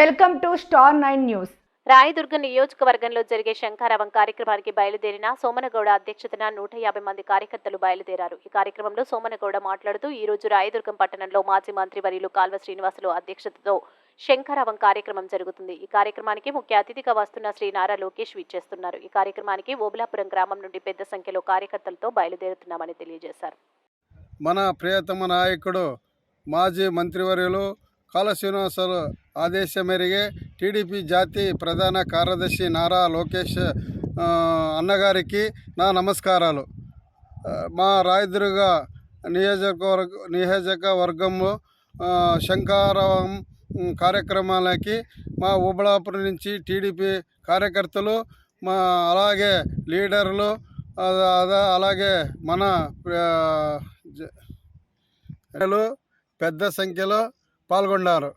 Welcome to Star Nine News. Rayadurga నియోజకవర్గంలో జరిగే శంఖారావం కార్యక్రమానికి బయలుదేరిన సోమనగౌడ అధ్యక్షతన నూట యాభై మంది కార్యకర్తలు బయలుదేరారు. ఈ కార్యక్రమంలో సోమనగౌడ మాట్లాడుతూ ఈ రోజు రాయదుర్గం పట్టణంలో మాజీ మంత్రి వర్యులు కాల్వ శ్రీనివాసులు అధ్యక్షతతో శంఖారావం కార్యక్రమం జరుగుతుంది. ఈ కార్యక్రమానికి ముఖ్య అతిథిగా వస్తున్న శ్రీ నారా లోకేష్ విచ్చేస్తున్నారు. ఈ కార్యక్రమానికి ఓబులాపురం గ్రామం నుండి పెద్ద సంఖ్యలో కార్యకర్తలతో బయలుదేరుతున్నామని తెలియజేశారు. మన ప్రియతమ నాయకుడు మాజీ మంత్రివర్యులు కాల శ్రీనివాసులు ఆదేశం మేరగే టీడీపీ జాతి ప్రధాన కార్యదర్శి నారా లోకేష్ అన్నగారికి నా నమస్కారాలు మా రాయదుర్గ నియోజకవర్గ నియోజకవర్గంలో శంకారావం కార్యక్రమాలకి మా ఉబళాపురం నుంచి టీడీపీ కార్యకర్తలు మా అలాగే లీడర్లు అలాగే మన పెద్ద సంఖ్యలో పాల్గొన్నారు